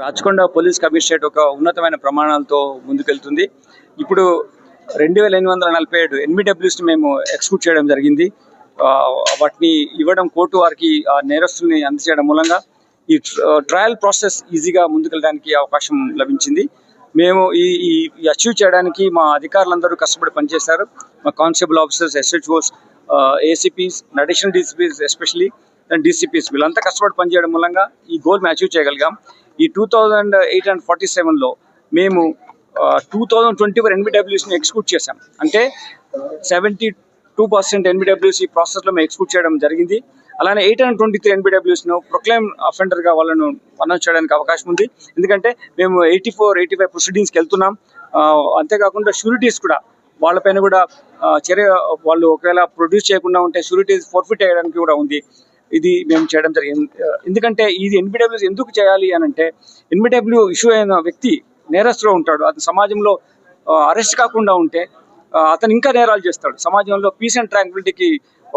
Rachakonda police commissionerate ఒక ఉన్నతమైన ప్రమాణాలతో ముందుకెళ్తుంది. ఇప్పుడు రెండు వేల ఎనిమిది వందల నలభై ఏడు ఎన్బిడబ్ల్యూస్ని మేము ఎక్స్క్యూట్ చేయడం జరిగింది. వాటిని ఇవ్వడం కోర్టు వారికి ఆ నేరస్తుల్ని అందజేయడం మూలంగా ఈ ట్రయల్ ప్రాసెస్ ఈజీగా ముందుకెళ్ళడానికి అవకాశం లభించింది. మేము ఈ ఈ అచీవ్ చేయడానికి మా అధికారులందరూ కష్టపడి పనిచేశారు. మా constable officers SHOs ACPs additional DCPs especially DCPs వీళ్ళంతా కష్టపడి పనిచేయడం మూలంగా ఈ గోల్ మేము అచీవ్ చేయగలిగాం. ఈ two thousand eight hundred forty సెవెన్లో మేము టూ థౌజండ్ ట్వంటీ ఫోర్ ఎన్బిడబ్ల్యూస్ని ఎక్స్క్యూట్ చేశాం. అంటే సెవెంటీ టూ పర్సెంట్ ఎన్బిడబ్ల్యూసి ఈ ప్రాసెస్లో మేము ఎక్స్క్యూట్ చేయడం జరిగింది. అలానే ఎయిట్ హండ్రెడ్ ట్వంటీ త్రీ ఎన్బిడబ్ల్యూస్ను ప్రొక్లైమ్ అఫెండర్గా వాళ్ళను అనౌన్స్ చేయడానికి అవకాశం ఉంది. ఎందుకంటే మేము ఎయిటీ ఫోర్ ఎయిటీ ఫైవ్ ప్రొసీడింగ్స్కి వెళ్తున్నాం. అంతేకాకుండా షూరిటీస్ కూడా వాళ్ళపైన కూడా చర్య వాళ్ళు ఒకవేళ ప్రొడ్యూస్ చేయకుండా ఉంటే షూరిటీస్ ఫోర్ఫిట్ చేయడానికి కూడా ఉంది. ఇది మేము చేయడం జరిగింది. ఎందుకంటే ఇది ఎన్బిడబ్ల్యూస్ ఎందుకు చేయాలి అని అంటే ఎన్బిడబ్ల్యూ ఇష్యూ అయిన వ్యక్తి నేరస్తులో ఉంటాడు. అతను సమాజంలో అరెస్ట్ కాకుండా ఉంటే అతను ఇంకా నేరాలు చేస్తాడు. సమాజంలో పీస్ అండ్ ట్రాంక్విలిటీకి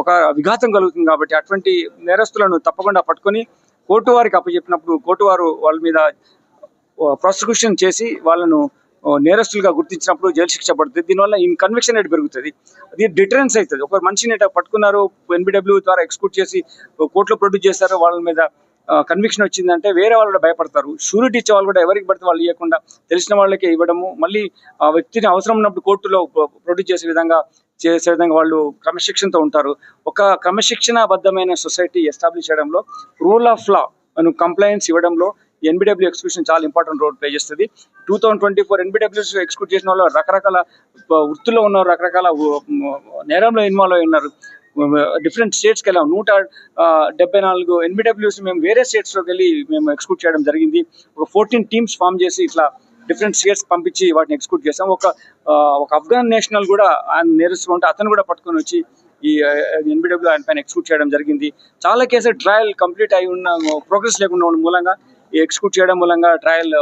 ఒక విఘాతం కలుగుతుంది కాబట్టి అటువంటి నేరస్తులను తప్పకుండా పట్టుకొని కోర్టు వారికి అప్పచెప్పినప్పుడు కోర్టు వారు వాళ్ళ మీద ప్రాసిక్యూషన్ చేసి వాళ్ళను నేరస్టులుగా నేరస్తులుగా గుర్తించినప్పుడు జైలు శిక్ష పడుతుంది. దీనివల్ల ఇన్ కన్విక్షన్ రేట్ పెరుగుతుంది. అది డిటరెన్స్ అవుతుంది. ఒక మనిషిని పట్టుకున్నారు ఎన్బిడబ్ల్యూ ద్వారా ఎక్స్క్యూట్ చేసి కోర్టులో ప్రొడ్యూస్ చేస్తారు వాళ్ళ మీద కన్విక్షన్ వచ్చిందంటే వేరే వాళ్ళు కూడా భయపడతారు. షూరిటీ ఇచ్చే వాళ్ళు కూడా ఎవరికి పడితే వాళ్ళు ఇవ్వకుండా తెలిసిన వాళ్ళకే ఇవ్వడము మళ్ళీ ఆ వ్యక్తిని అవసరం ఉన్నప్పుడు కోర్టులో ప్రొడ్యూస్ చేసే విధంగా చేసే విధంగా వాళ్ళు క్రమశిక్షణతో ఉంటారు. ఒక క్రమశిక్షణాబద్ధమైన సొసైటీ ఎస్టాబ్లిష్ చేయడంలో రూల్ ఆఫ్ లా అను కంప్లైంట్స్ ఇవ్వడంలో ఎన్బిడబ్ల్యూ ఎక్స్క్యూషన్ చాలా ఇంపార్టెంట్ రోల్ ప్లే చేస్తుంది. Two thousand twenty four NBWs execute చేసిన వాళ్ళు రకరకాల వృత్తిలో వృత్తుల్లో ఉన్న రకరకాల నేరంలో ఇన్వాల్వ్ అయి ఉన్నారు. డిఫరెంట్ స్టేట్స్కి వెళ్ళాం. నూట డెబ్బై నాలుగు ఎన్బిడబ్ల్యూస్ మేము వేరే స్టేట్స్లోకి వెళ్ళి మేము ఎక్స్క్యూట్ చేయడం జరిగింది. ఒక ఫోర్టీన్ టీమ్స్ ఫామ్ చేసి ఇట్లా డిఫరెంట్ స్టేట్స్ పంపించి వాటిని ఎక్స్క్యూట్ చేసాం ఒక ఒక ఆఫ్ఘన్ నేషనల్ కూడా ఆయన నేరస్తూ ఉంటే అతను కూడా పట్టుకొని వచ్చి ఈ ఎన్బిడబ్ల్యూ ఆయన పైన ఎక్స్క్యూట్ చేయడం జరిగింది. చాలా కేసులు ట్రయల్ కంప్లీట్ అయి ఉన్న ప్రోగ్రెస్ లేకుండా ఉన్న మూలంగా ఈ ఎక్స్క్యూట్ చేయడం మూలంగా ట్రయల్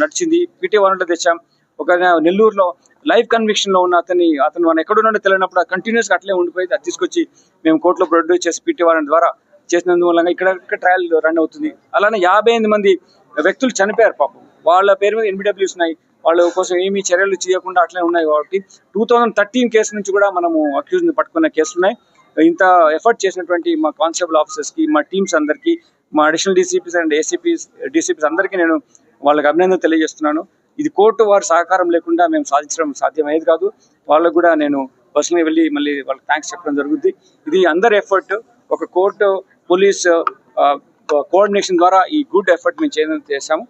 నడిచింది. పిటి వారెంట్ తెచ్చాం. ఒక నెల్లూరులో లైఫ్ కన్విక్షన్లో ఉన్న అతని అతను మనం ఎక్కడున్నాడో తెలియనప్పుడు కంటిన్యూస్గా అట్లే ఉండిపోయి అది తీసుకొచ్చి మేము కోర్టులో ప్రొడ్యూస్ చేసి పిటి వారెంట్ ద్వారా చేసినందు మూలంగా ఇక్కడ ట్రయల్ రన్ అవుతుంది. అలానే యాభై ఎనిమిది మంది వ్యక్తులు చనిపోయారు పాపం. వాళ్ళ పేరు మీద ఎన్బిడబ్ల్యూస్ ఉన్నాయి. వాళ్ళ కోసం ఏమీ చర్యలు చేయకుండా అట్లే ఉన్నాయి కాబట్టి టూ థౌజండ్ థర్టీన్ కేసు నుంచి కూడా మనము అక్యూజ్ పట్టుకున్న కేసులు ఉన్నాయి. ఇంత ఎఫర్ట్ చేసినటువంటి మా కానిస్టేబుల్ ఆఫీసర్స్కి మా టీమ్స్ అందరికీ మా additional DCPs and ACPs DCPs అందరికీ నేను వాళ్ళకి అభినందన తెలియజేస్తున్నాను. ఇది కోర్టు వారి సహకారం లేకుండా మేము సాధించడం సాధ్యమయ్యేది కాదు. వాళ్ళకు కూడా నేను పర్సనల్గా వెళ్ళి మళ్ళీ వాళ్ళకి థ్యాంక్స్ చెప్పడం జరుగుతుంది ఇది అందరి ఎఫర్ట్ ఒక కోర్టు పోలీస్ కోఆర్డినేషన్ ద్వారా ఈ గుడ్ ఎఫర్ట్ మేము చేయడం చేశాము.